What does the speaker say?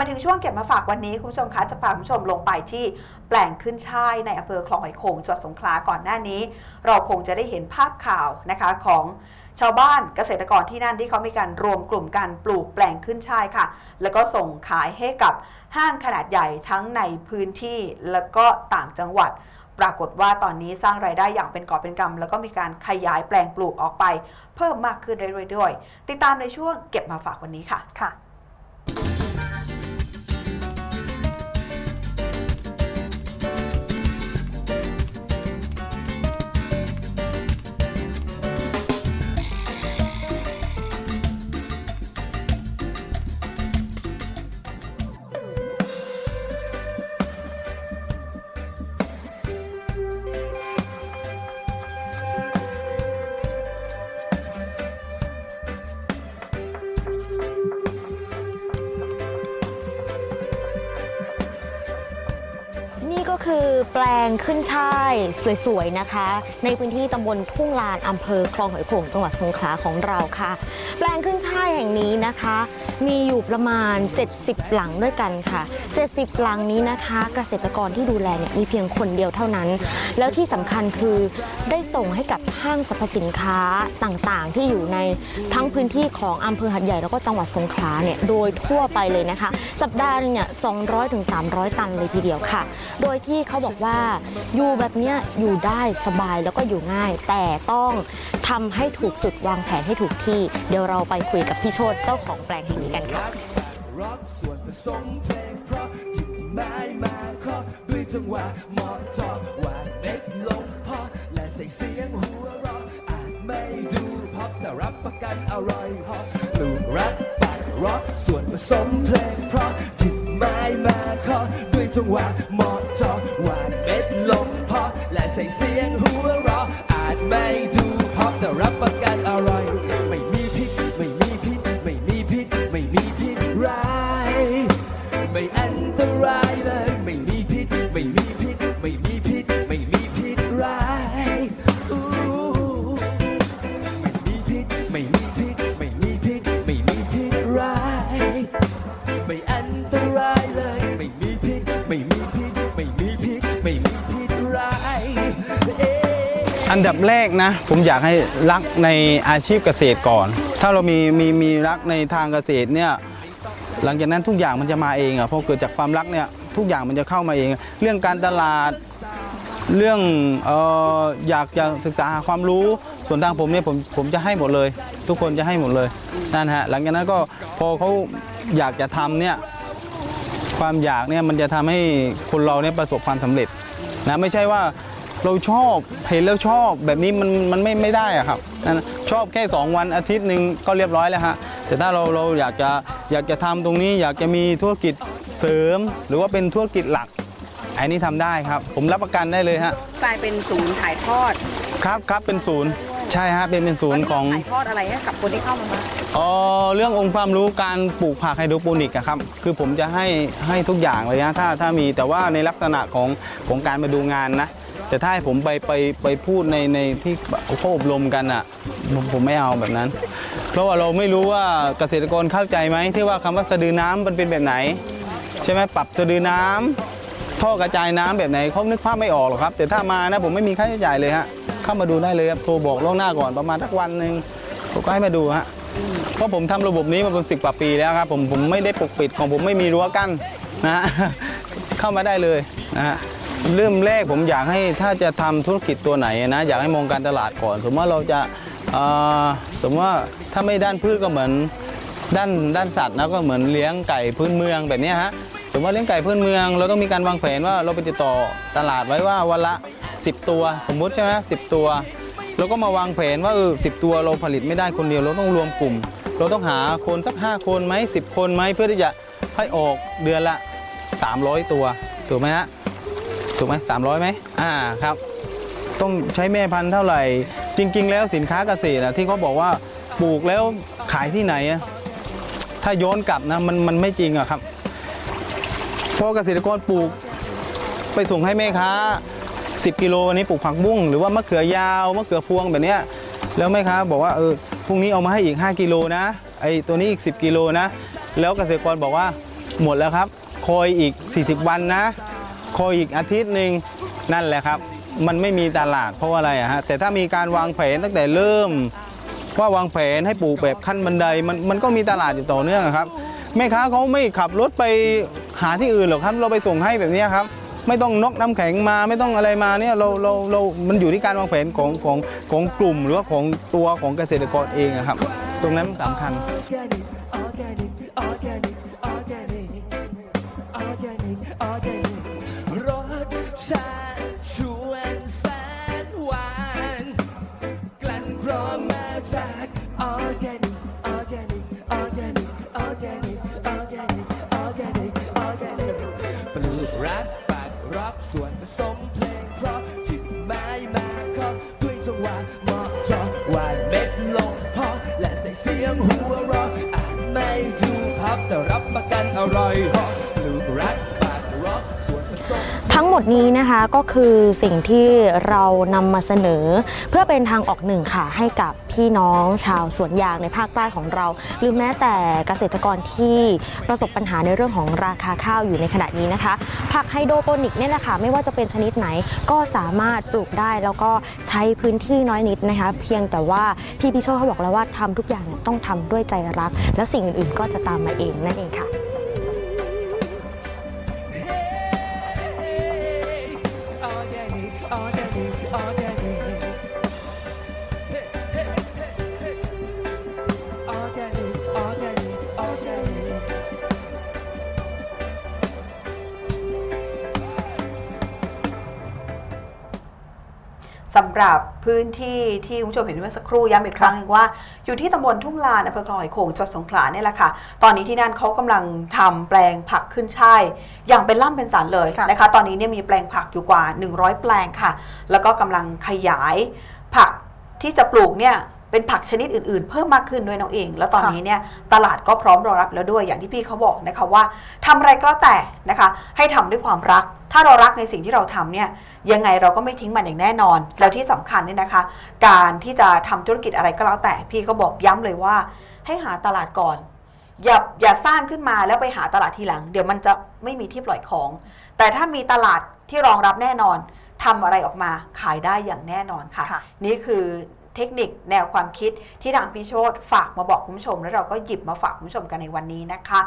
มาถึงช่วงเก็บมาฝากวันนี้คุณผู้ชมคะจะพาคุณผู้ชมลงไปที่แปลงขึ้นช่ายในอำเภอคลองหอยโขงจังหวัดสงขลาก่อนหน้านี้ เราคงจะได้เห็นภาพข่าวนะคะของชาวบ้านเกษตรกรที่นั่นที่เขามีการรวมกลุ่มกันปลูกแปลงขึ้นช่ายค่ะ แล้วก็ส่งขายให้กับห้างขนาดใหญ่ทั้งในพื้นที่แล้วก็ต่างจังหวัด ปรากฏว่าตอนนี้สร้างรายได้อย่างเป็นกอบเป็นกำแล้วก็มีการขยายแปลงปลูกออกไป เพิ่มมากขึ้นเรื่อยๆด้วย ติดตามในช่วงเก็บมาฝากวันนี้ค่ะค่ะ คือแปลงขึ้นช่ายสวยๆนะคะ ในพื้นที่ตำบลทุ่งลานอำเภอคลองหอยโขงจังหวัดสงขลาของเราค่ะ แปลงขึ้นช่ายแห่งนี้นะคะ มีอยู่ประมาณ 70 หลังด้วยกันค่ะ 70 หลังนี้นะคะ เกษตรกรที่ดูแลเนี่ยมีเพียงคนเดียวเท่านั้น แล้วที่สำคัญคือได้ส่งให้กับห้างสรรพสินค้าต่างๆ ที่อยู่ในทั้งพื้นที่ของอำเภอหัดใหญ่แล้วก็จังหวัดสงขลาเนี่ยโดยทั่วไปเลยนะคะ สัปดาห์นึงเนี่ย200ถึง300 ตันเลยทีเดียวค่ะ โดยที่ที่เขาบอกว่าอยู่แบบเนี้ยอยู่ได้สบายแล้วก็อยู่ง่าย แต่ต้องทำให้ถูกจุดวางแผนให้ถูกที่ เดี๋ยวเราไปคุยกับพี่โชตเจ้าของแปลงแห่งนี้กันค่ะ ร็อกส่วนผสมเพลงเพราะหยิบไม้มาเคาะด้วยจังหวะเหมาะเจาะวางเม็ดลงพอและใส่เสียงหัวเราะอาจไม่ดูพอแต่รับประกันอร่อยเหอปลูกรักปัดร็อกส่วนผสมเพลงเพราะหยิบ ไม้มาเคาะด้วยจังหวะเหมาะจอหวานเม็ดลงพอและใส่เสียงหัวเราะอาจไม่ดูพอแต่รับประกัน อันดับแรกนะ ผมอยากให้รักในอาชีพเกษตรก่อน ถ้าเรามีมีมีรักในทางเกษตรเนี่ยหลังจากนั้นทุกอย่างมันจะมาเองอะเพราะเกิดจากความรักเนี่ยทุกอย่างมันจะเข้ามาเอง เรื่องการตลาดเรื่องเอออยากจะศึกษาหาความรู้ส่วนทางผมเนี่ยผมผมจะให้หมดเลย ทุกคนจะให้หมดเลยนั่นฮะหลังจากนั้นก็พอเขาอยากจะทำเนี่ยความอยากเนี่ยมันจะทำให้คนเราเนี่ยประสบความสำเร็จนะไม่ใช่ว่า เราชอบเห็นแล้วชอบแบบนี้มันมันไม่ไม่ได้อะครับนั่นนะชอบแค่ 2 วันอาทิตย์หนึ่งก็เรียบร้อยแล้วฮะแต่ถ้าเราเราอยากจะอยากจะทำตรงนี้ อยากจะมีธุรกิจเสริม หรือว่าเป็นธุรกิจหลักอันนี้ทำได้ครับ ผมรับประกันได้เลยฮะกลายเป็นศูนย์ถ่ายทอด ครับครับเป็นศูนย์ใช่ฮะเป็นเป็นศูนย์ของถ่ายทอดอะไรให้กับคนที่เข้ามาบ้างอ๋อเรื่ององค์ความรู้การปลูกผักไฮโดรโปนิกอะครับคือผมจะให้ให้ทุกอย่างเลยนะถ้าถ้ามีแต่ว่าในลักษณะของของการมาดูงานนะ แต่ถ้าให้ผมไปไปไปพูดในในที่เขาอบรมกันอะผมผมไม่เอาแบบนั้น เพราะว่าเราไม่รู้ว่าเกษตรกรเข้าใจไหมที่ว่าคำว่าสะดือน้ำมันเป็นแบบไหน ใช่ไหมปรับสะดือน้ำท่อกระจายน้ำแบบไหนเขานึกภาพไม่ออกหรอกครับ แต่ถ้ามานะผมไม่มีค่าใช้จ่ายเลยฮะเข้ามาดูได้เลยครับโทรบอกล่วงหน้าก่อนประมาณสักวันหนึ่งผมก็ให้มาดูฮะเพราะผมทำระบบนี้มาเป็นสิบกว่าปีแล้วครับผมผมไม่ได้ปกปิดของผมไม่มีรั้วกั้นนะฮะเข้ามาได้เลยนะฮะ เริ่มแรกผมอยากให้ถ้าจะทำธุรกิจตัวไหนนะอยากให้มองการตลาดก่อน สมมติว่าเราจะสมมติว่าถ้าไม่ด้านพืชก็เหมือนด้านด้านสัตว์นะก็เหมือนเลี้ยงไก่พื้นเมืองแบบนี้ฮะสมมติว่าเลี้ยงไก่พื้นเมือง เราต้องมีการวางแผนว่าเราไปติดต่อตลาดไว้ว่าวันละ 10 ตัว สมมุติใช่ไหมสิตัวเราก็มาวางแผนว่าเออสิตัวเราผลิตไม่ได้คนเดียวเราต้องรวมกลุ่ม เราต้องหาคนสัก 5 คนไหม10 คนไหมเพื่อที่จะให้ออกเดือนละ 300 ตัวถูกไหมฮะ ถูกไหมสามร้อยไหมอ่าครับ ต้องใช้แม่พันธุ์เท่าไหร่ จริง ๆ แล้วสินค้าเกษตรอะที่เขาบอกว่าปลูกแล้วขายที่ไหนอะถ้าย้อนกลับนะมันมันไม่จริงอะครับเพราะเกษตรกรปลูกไปส่งให้แม่ค้า 10 กิโลวันนี้ปลูกผักบุ้งหรือว่ามะเขือยาวมะเขือพวงแบบเนี้ยแล้วแม่ค้าบอกว่าเออพรุ่งนี้เอามาให้อีก 5 กิโลนะไอตัวนี้อีก 10 กิโลนะ แล้วเกษตรกรบอกว่าหมดแล้วครับ คอยอีก 40 วันนะ คอยอีกอาทิตย์หนึ่งนั่นแหละครับ มันไม่มีตลาดเพราะอะไรอะฮะแต่ถ้ามีการวางแผนตั้งแต่เริ่ม ว่าวางแผนให้ปลูกแบบขั้นบันไดมันมันก็มีตลาดอยู่ต่อเนื่องอะครับแม่ค้าเขาไม่ขับรถไปหาที่อื่นหรอกครับ เราไปส่งให้แบบนี้ครับ ไม่ต้องนกน้ำแข็งมาไม่ต้องอะไรมาเนี่ยเราเราเรามันอยู่ที่การวางแผนของของของกลุ่มหรือว่าของตัวของเกษตรกรเองอะครับ ตรงนั้นสำคัญ จังหวะเหมาะจอหวานเม็ดลงพอและใส่เสียงหัวเราะอาจไม่ดูพับแต่รับประกันอร่อยหาะปลูกรัก ทั้งหมดนี้นะคะก็คือสิ่งที่เรานำมาเสนอ เพื่อเป็นทางออกหนึ่งค่ะให้กับพี่น้องชาวสวนยางในภาคใต้ของเรา หรือแม้แต่เกษตรกรที่ประสบปัญหาในเรื่องของราคาข้าวอยู่ในขณะนี้นะคะ ผักไฮโดรโปนิกเนี่ยนะคะไม่ว่าจะเป็นชนิดไหนก็สามารถปลูกได้แล้วก็ใช้พื้นที่น้อยนิดนะคะ เพียงแต่ว่าพี่พิโชคเขาบอกแล้วว่าทำทุกอย่างต้องทำด้วยใจรัก แล้วสิ่งอื่นๆก็จะตามมาเองนั่นเองค่ะ หรับพื้นที่ที่คุณผู้ชมเห็นเมื่อสักครู่ย้ำอีกครั้งหนึงว่า อยู่ที่ตำบลทุ่งลานอำเภอคลองหอยโขงจังหวัดสงขลาเนี่ยแหละค่ะ ตอนนี้ที่นั่นเขากำลังทำแปลงผักขึ้นช่ายอย่างเป็นล่ำเป็นสันเลยค่ะ นะคะ ตอนนี้เนี่ยมีแปลงผักอยู่กว่า 100 แปลงค่ะ แล้วก็กำลังขยายผักที่จะปลูกเนี่ย เป็นผักชนิดอื่น ๆ เพิ่มมากขึ้นด้วยน้องเอง แล้วตอนนี้เนี่ยตลาดก็พร้อมรองรับแล้วด้วยอย่างที่พี่เขาบอกนะคะว่าทำอะไรก็แล้วแต่นะคะ ให้ทำด้วยความรัก ถ้าเรารักในสิ่งที่เราทำเนี่ยยังไงเราก็ไม่ทิ้งมันอย่างแน่นอน แล้วที่สำคัญเนี่ยนะคะ การที่จะทำธุรกิจอะไรก็แล้วแต่พี่ก็บอกย้ำเลยว่า ให้หาตลาดก่อนอย่าอย่าสร้างขึ้นมาแล้วไปหาตลาดทีหลัง เดี๋ยวมันจะไม่มีที่ปล่อยของ แต่ถ้ามีตลาดที่รองรับแน่นอนทำอะไรออกมาขายได้อย่างแน่นอนค่ะค่ะนี่คือ เทคนิคแนวความคิดที่ทางพี่โชตฝากมาบอกคุณผู้ชม แล้วเราก็หยิบมาฝากคุณผู้ชมกันในวันนี้นะคะ